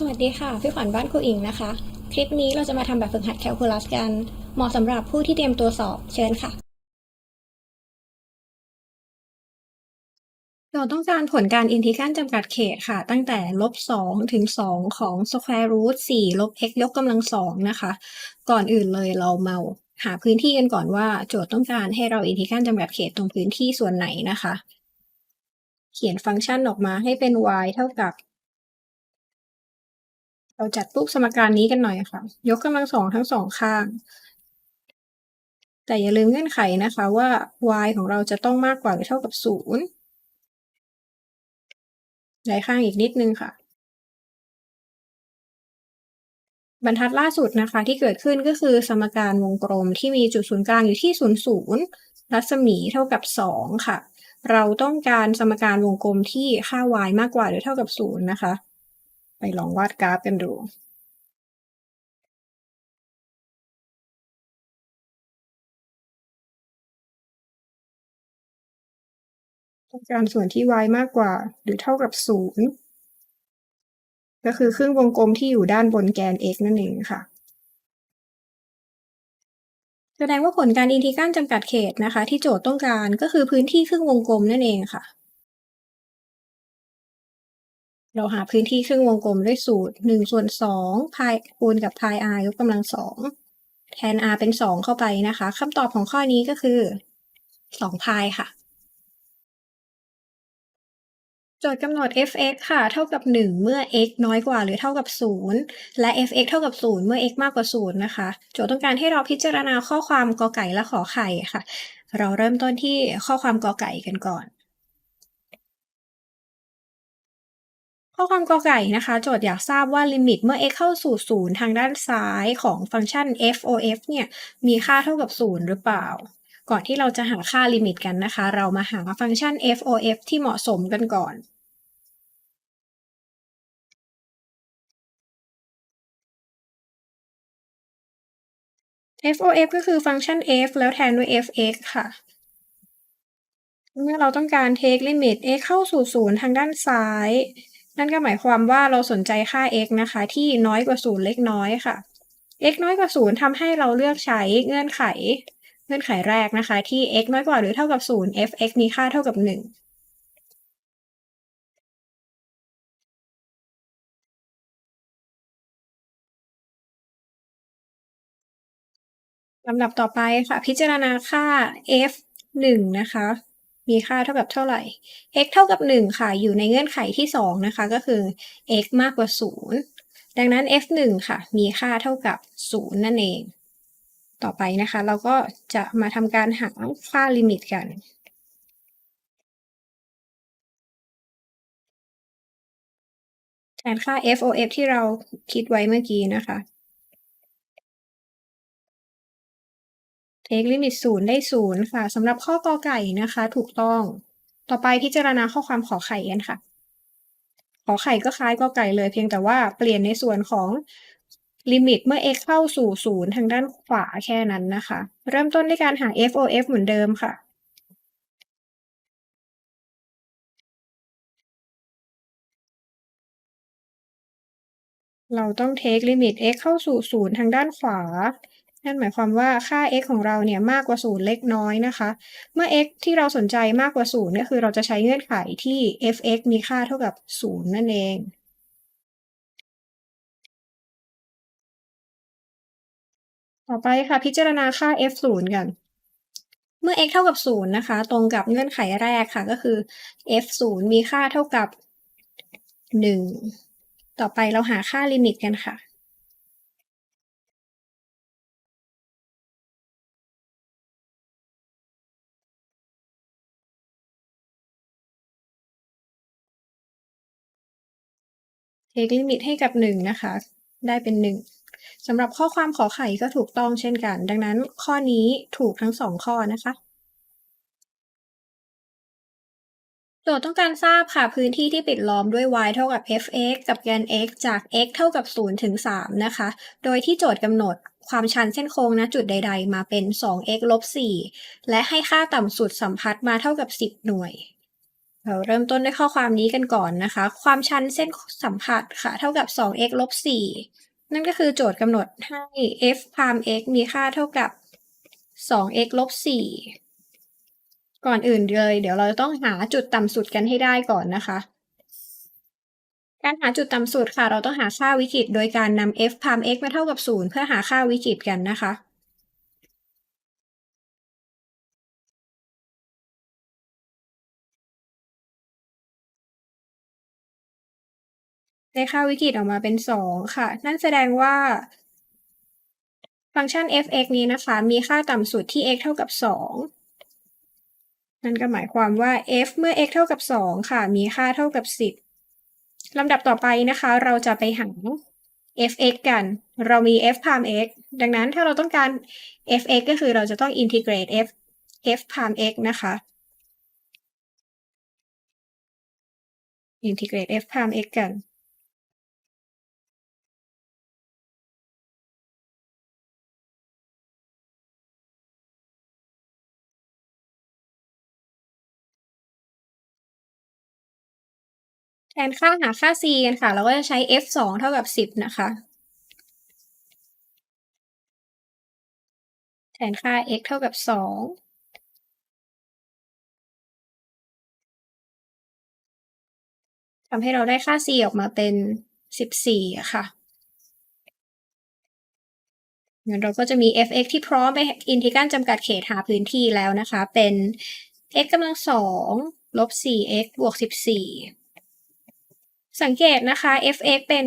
สวัสดีค่ะ พี่ขวัญบ้านครูอิงนะคะ คลิปนี้เราจะมาทำแบบฝึกหัดแคลคูลัสกัน เหมาะสำหรับผู้ที่เตรียมตัวสอบ เชิญค่ะ เราต้องการผลการอินทิกรัลจำกัดเขตค่ะ ตั้งแต่ลบ2ถึง 2 ของ square root 4 ลบ x ยกกำลังสองนะคะ ก่อนอื่นเลยเรามาหาพื้นที่กันก่อนว่า โจทย์ต้องการให้เราอินทิกรัลจำกัดเขตตรงพื้นที่ส่วนไหนนะคะ เขียนฟังก์ชันออกมาให้เป็น y เท่ากับ เราจัดรูปสมการนี้กันหน่อยค่ะ ยกกำลังสองทั้งสองข้าง แต่อย่าลืมเงื่อนไขนะคะว่า y ของเราจะต้องมากกว่าหรือเท่ากับศูนย์ย้ายข้างอีกนิดนึงค่ะ บรรทัดล่าสุดนะคะที่เกิดขึ้นก็คือสมการวงกลมที่มีจุดศูนย์กลางอยู่ที่ศูนย์ศูนย์รัศมีเท่ากับสองค่ะ เราต้องการสมการวงกลมที่ค่า y มากกว่าหรือเท่ากับศูนย์นะคะ ไปลองวาดกราฟกันดูต้องการส่วนที่ y มากกว่า หรือเท่ากับศูนย์ก็คือครึ่งวงกลมที่อยู่ด้านบนแกน x นั่นเองค่ะ แสดงว่าผลการอินทิกรัลจำกัดเขตนะคะ ที่โจทย์ต้องการก็คือพื้นที่ครึ่งวงกลมนั่นเองค่ะ เราหาพื้นที่ครึ่งวงกลมด้วยสูตรหนึ่งส่วนสองพายคูณกับพาย r ยกกำลังสองแทน r เป็นสองเข้าไปนะคะคำตอบของข้อนี้ก็คือสองพายค่ะโจทย์กำหนด f(x) ค่ะ เท่ากับ 1 เมื่อ x น้อยกว่าหรือเท่ากับ 0 และ f(x) เท่ากับ 0 เมื่อ x มากกว่า 0 นะคะ โจทย์ต้องการให้เราพิจารณาข้อความกอไก่และขอไข่ค่ะ เราเริ่มต้นที่ข้อความกอไก่กันก่อน ข้อความกอไก่นะคะ โจทย์อยากทราบว่าลิมิตเมื่อ x เข้าสู่0ทางด้านซ้ายของฟังก์ชัน f of เนี่ยมีค่าเท่ากับ0หรือเปล่า ก่อนที่เราจะหาค่าลิมิตกันนะคะ เรามาหาฟังก์ชัน f of ที่เหมาะสมกันก่อน f of f ก็คือฟังก์ชัน f แล้วแทนด้วย f(x) ค่ะ เมื่อเราต้องการ take limit x เข้าสู่0ทางด้านซ้าย นั่นก็หมายความว่าเราสนใจค่า x นะคะ ที่น้อยกว่า0เล็กน้อยค่ะ x น้อยกว่า0ทำให้เราเลือกใช้เงื่อนไข เงื่อนไขแรกนะคะ ที่ x น้อยกว่าหรือเท่ากับ0 f(x) มีค่าเท่ากับ1ลำดับต่อไปค่ะ พิจารณาค่า f 1 นะคะ มีค่าเท่ากับเท่าไหร่ x เท่ากับ 1 ค่ะ อยู่ในเงื่อนไขที่ 2 นะคะ ก็คือ x มากกว่า 0 ดังนั้น f 1ค่ะ มีค่าเท่ากับ 0 นั่นเอง ต่อไปนะคะ เราก็จะมาทำการหาค่าลิมิตกันแทนค่า f of f ที่เราคิดไว้เมื่อกี้นะคะ take limit 0 ได้ 0 ค่ะสำหรับข้อกอไก่นะคะ ถูกต้อง ต่อไปพิจารณาข้อความขอไข่กันค่ะ ขอไข่ก็คล้ายกอไก่เลย เพียงแต่ว่าเปลี่ยนในส่วนของลิมิตเมื่อ x เข้าสู่ 0 ทางด้านขวาแค่นั้นนะคะ เริ่มต้นด้วยการหา f of f เหมือนเดิมค่ะ เราต้อง take limit x เข้าสู่ 0 ทางด้านขวา นั่นหมายความว่าค่า x ของเราเนี่ยมากกว่า0เล็กน้อยนะคะ เมื่อ x ที่เราสนใจมากกว่า0เนี่ยคือเราจะใช้เงื่อนไขที่ f(x) มีค่าเท่ากับ0นั่นเองต่อไปค่ะพิจารณาค่า f 0กัน เมื่อ x เท่ากับ 0 นะคะ ตรงกับเงื่อนไขแรกค่ะก็คือ f 0มีค่าเท่ากับ 1 ต่อไปเราหาค่าลิมิตกันค่ะ take limit ให้กับ 1 นะคะ ได้เป็น 1สำหรับข้อความขอไข่ก็ถูกต้องเช่นกัน ดังนั้นข้อนี้ถูกทั้ง 2 ข้อนะคะโจทย์ต้องการทราบค่ะพื้นที่ที่ปิดล้อมด้วย y เท่ากับ f(x) กับแกน x จาก x เท่ากับ 0 ถึง 3 นะคะ โดยที่โจทย์กำหนดความชันเส้นโค้งณจุดใด ๆ มาเป็น 2x ลบ 4 และให้ค่าต่ำสุดสัมพัทธ์มาเท่ากับ 10 หน่วย เราเริ่มต้นด้วยข้อความนี้กันก่อนนะคะ ความชันเส้นสัมผัสค่ะ เท่ากับ 2x ลบ 4 นั่นก็คือโจทย์กำหนดให้ f พาม x มีค่าเท่ากับ 2x ลบ 4 ก่อนอื่นเลย เดี๋ยวเราต้องหาจุดต่ำสุดกันให้ได้ก่อนนะคะ การหาจุดต่ำสุดค่ะ เราต้องหาค่าวิกฤตโดยการนำ f พาม x มาเท่ากับ 0 เพื่อหาค่าวิกฤตกันนะคะ ได้ค่าวิกฤตออกมาเป็น 2 ค่ะ นั่นแสดงว่า ฟังก์ชัน f(x) นี้นะคะ มีค่าต่ำสุดที่ x เท่ากับ 2 นั่นก็หมายความว่า f เมื่อ x เท่ากับ 2 ค่ะ มีค่าเท่ากับ 10 ลำดับต่อไปนะคะ เราจะไปหา f(x) กัน เรามี f พาม x ดังนั้นถ้าเราต้องการ f(x) ก็คือเราจะต้องอินทิเกรต f f พาม x นะคะอินทิเกรต f พาม x กัน แทนค่าหาค่า c กันค่ะ เราก็จะใช้ f 2เท่ากับ10นะคะ แทนค่า x เท่ากับ2ทำให้เราได้ค่า c ออกมาเป็น14อะค่ะงั้นเราก็จะมี f(x) ที่พร้อมไปอินทิกรัลจำกัดเขตหาพื้นที่แล้วนะคะ เป็น x กำลังสองลบ 4x บวก 14 สังเกตนะคะ f(x) เป็น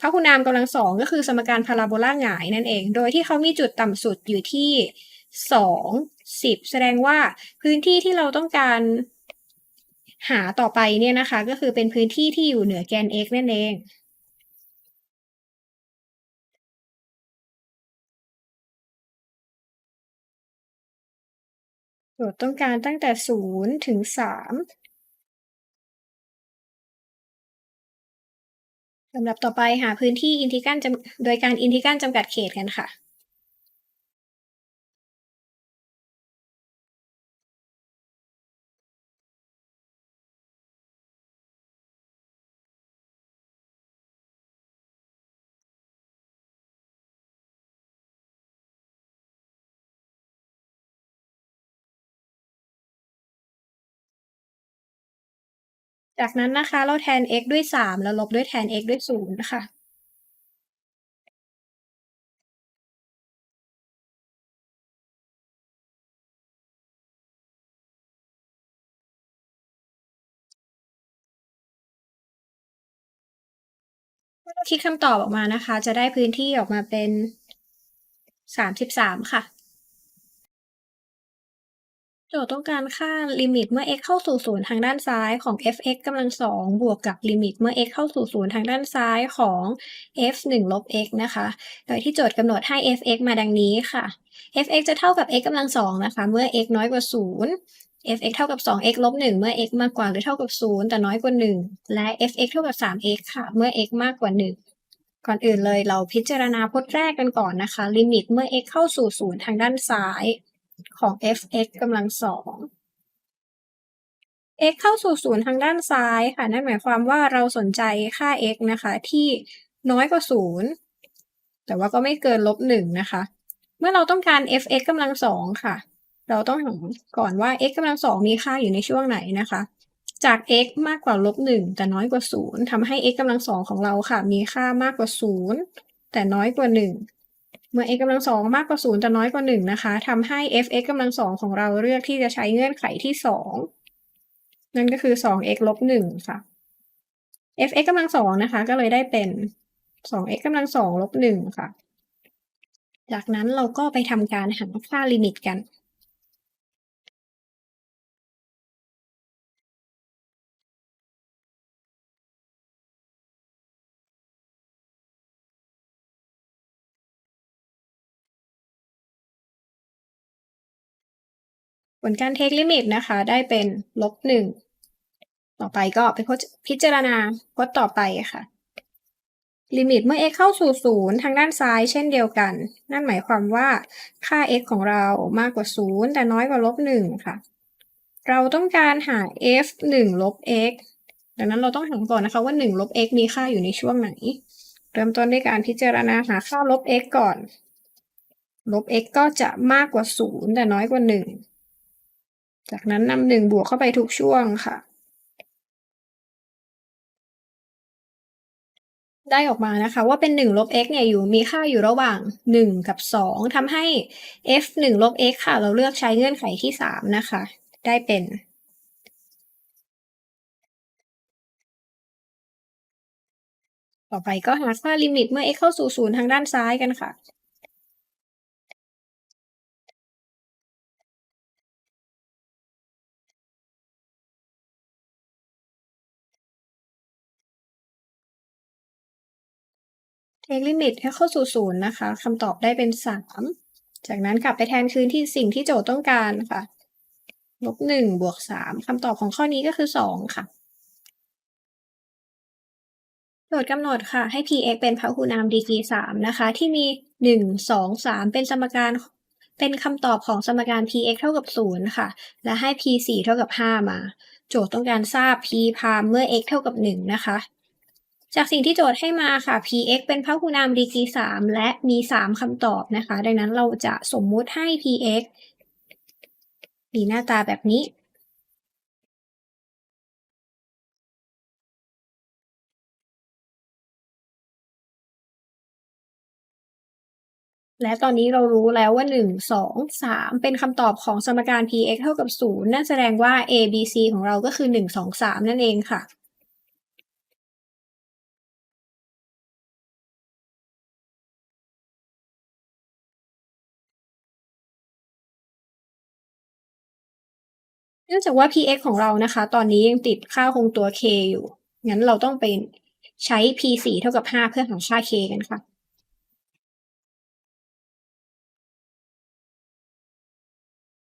พหุนามกำลังสองก็คือสมการพาราโบลาหงายนั่นเอง โดยที่เขามีจุดต่ำสุดอยู่ที่ 2 10 แสดงว่าพื้นที่ที่เราต้องการหาต่อไปเนี่ยนะคะ ก็คือเป็นพื้นที่ที่อยู่เหนือแกน x นั่นเองโจทต้องการตั้งแต่ 0 ถึง 3 ลำดับต่อไปหาพื้นที่อินทิกรัลโดยการอินทิกรัลจำกัดเขตกันค่ะ จากนั้นนะคะ เราแทน x ด้วย 3 แล้วลบด้วยแทน x ด้วย0นะคะเมื่อเราคิดคำตอบออกมานะคะ จะได้พื้นที่ออกมาเป็น 33 ค่ะ โจทย์ต้องการค่าลิมิตเมื่อ x เข้าสู่ศูนย์ทางด้านซ้ายของ f(x) กำลังสองบวกกับลิมิตเมื่อ x เข้าสู่ศูนย์ทางด้านซ้ายของ f 1ลบ x นะคะ โดยที่โจทย์กำหนดให้ f(x) มาดังนี้ค่ะ f(x) จะเท่ากับ x กำลังสองนะคะ เมื่อ x น้อยกว่า0 f(x) เท่ากับ 2x ลบ1เมื่อ x มากกว่าหรือเท่ากับ 0 แต่น้อยกว่า 1 และ f(x) เท่ากับ 3x ค่ะ เมื่อ x มากกว่า 1 ก่อนอื่นเลยเราพิจารณาพจน์แรกกันก่อนนะคะ ลิมิตเมื่อ x เข้าสู่ศูนย์ทางด้านซ้าย ของ f(x) กำลังสอง x เข้าสู่ศูนย์ทางด้านซ้ายค่ะ นั่นหมายความว่าเราสนใจค่า x นะคะ ที่น้อยกว่าศูนย์แต่ว่าก็ไม่เกินลบหนึ่งนะคะ เมื่อเราต้องการ f(x) กำลังสองค่ะ เราต้องหาก่อนว่า x กำลังสองมีค่าอยู่ในช่วงไหนนะคะจาก x มากกว่าลบหนึ่งแต่น้อยกว่าศูนย์ทำให้ x กำลังสองของเราค่ะ มีค่ามากกว่าศูนย์แต่น้อยกว่าหนึ่ง เมื่อ x กำลังสองมากกว่าศูนย์แต่น้อยกว่าหนึ่งนะคะทำให้ f(x) กำลังสองของเราเลือกที่จะใช้เงื่อนไขที่สองนั่นก็คือ 2x ลบ1ค่ะ f(x) กำลังสองนะคะ ก็เลยได้เป็น 2x กำลังสองลบ1ค่ะ จากนั้นเราก็ไปทำการหาค่าลิมิตกัน ผลการเทคลิมิตนะคะ ได้เป็นลบ1ต่อไปก็ไปพิจารณาพจน์ต่อไปค่ะ ลิมิตเมื่อ x เข้าสู่ศูนย์ทางด้านซ้ายเช่นเดียวกัน นั่นหมายความว่าค่า x ของเรามากกว่าศูนย์แต่น้อยกว่าลบหนึ่งค่ะ เราต้องการหา f 1ลบ x ดังนั้นเราต้องหาก่อนนะคะว่า 1 ลบ x มีค่าอยู่ในช่วงไหน เริ่มต้นด้วยการพิจารณาหาค่าลบ x ก่อน ลบ x ก็จะมากกว่า 0 แต่น้อยกว่า 1 จากนั้นนำ1บวกเข้าไปทุกช่วงค่ะ ได้ออกมานะคะ ว่าเป็น1ลบ x เนี่ยอยู่มีค่าอยู่ระหว่าง 1 กับ 2ทำให้ f 1ลบ x ค่ะ เราเลือกใช้เงื่อนไขที่ 3 นะคะ ได้เป็นต่อไปก็หาค่าลิมิตเมื่อ x เข้าสู่0ทางด้านซ้ายกันค่ะ เทคลิมิตให้เข้าสู่0นย์นะคะคำตอบได้เป็น3จากนั้นกลับไปแทนคืนที่สิ่งที่โจทย์ต้องการค่ะลบ1บวก3คำตอบของข้อนี้ก็คือ2ค่ะ โจทย์กำหนดค่ะ ให้ px เป็นพหุนามดีกรี3นะคะ ที่มี1 2 3เป็นสมการเป็นคำตอบของสมการ px เท่ากับ0ค่ะ และให้ p 4เท่ากับ5มา โจทย์ต้องการทราบ p พามเมื่อ x เท่ากับ1นะคะ จากสิ่งที่โจทย์ให้มาค่ะ px เป็นพหุนามดีกรี3และมี 3คำตอบนะคะ ดังนั้นเราจะสมมุติให้ px มีหน้าตาแบบนี้ และตอนนี้เรารู้แล้วว่า 1 2 3 เป็นคำตอบของสมการ px เท่ากับ 0 นั่นแสดงว่า a b c ของเราก็คือ 1 2 3 นั่นเองค่ะ นื่องจากว่า px ของเรานะคะ ตอนนี้ยังติดค่าคงตัว k อยู่ งั้นเราต้องไปใช้ p 4เท่ากับ 5 เพื่อหาค่า k กันค่ะ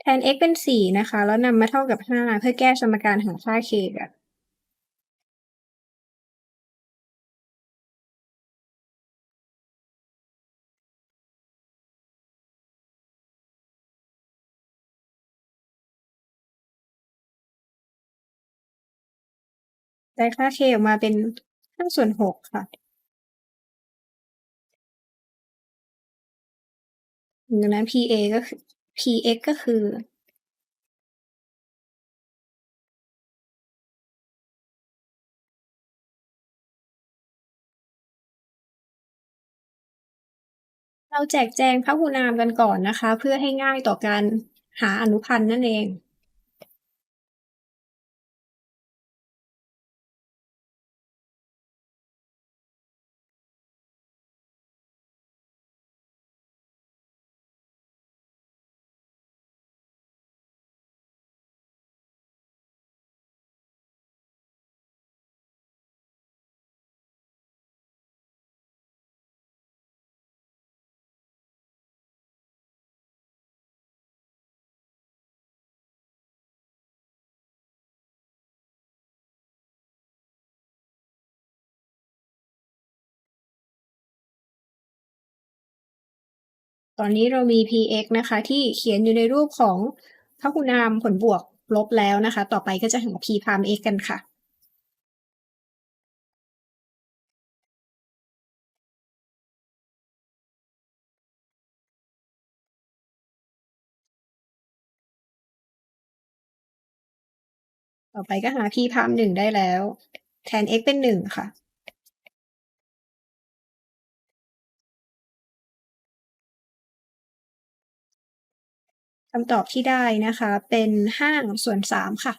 แทน x เป็น 4 นะคะ แล้วนำมาเท่ากับ 5 เพื่อแก้สมการหาค่า k กัน ได้ค่า k ออกมาเป็น5ส่วน6ค่ะ ดังนั้น PA ก็คือ PX ก็คือเราแจกแจงพหุนามกันก่อนนะคะ เพื่อให้ง่ายต่อการหาอนุพันธ์นั่นเอง ตอนนี้เรามี px นะคะที่เขียนอยู่ในรูปของพหุนามผลบวกลบแล้วนะคะ ต่อไปก็จะหา p พาม x กันค่ะ ต่อไปก็หา p พาม1ได้แล้ว แทน x เป็น1ค่ะ คำตอบที่ได้นะคะ เป็น5ส่วน3ค่ะ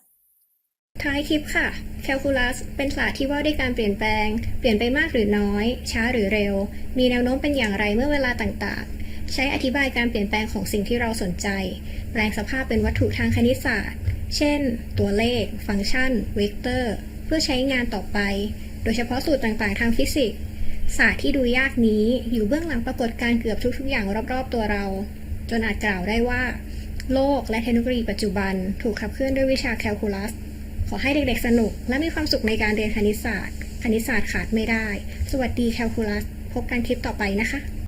ท้ายคลิปค่ะ แคลคูลัส เป็นศาสตร์ที่ว่าด้วยการเปลี่ยนแปลง เปลี่ยนไปมากหรือน้อย ช้าหรือเร็ว มีแนวโน้มเป็นอย่างไรเมื่อเวลาต่างๆ ใช้อธิบายการเปลี่ยนแปลงของสิ่งที่เราสนใจ แปลงสภาพเป็นวัตถุทางคณิตศาสตร์ เช่น ตัวเลข ฟังก์ชัน เวกเตอร์ เพื่อใช้งานต่อไป โดยเฉพาะสูตรต่างๆ ทางฟิสิกส์ ศาสตร์ที่ดูยากนี้ อยู่เบื้องหลังปรากฏการเกือบทุกๆ อย่างรอบๆ ตัวเรา จนอาจกล่าวได้ว่า โลกและเทคโนโลยีปัจจุบัน ถูกขับเคลื่อนด้วยวิชาแคลคูลัส ขอให้เด็กๆสนุก และมีความสุขในการเรียนคณิตศาสตร์ คณิตศาสตร์ขาดไม่ได้ สวัสดีแคลคูลัส พบกันคลิปต่อไปนะคะ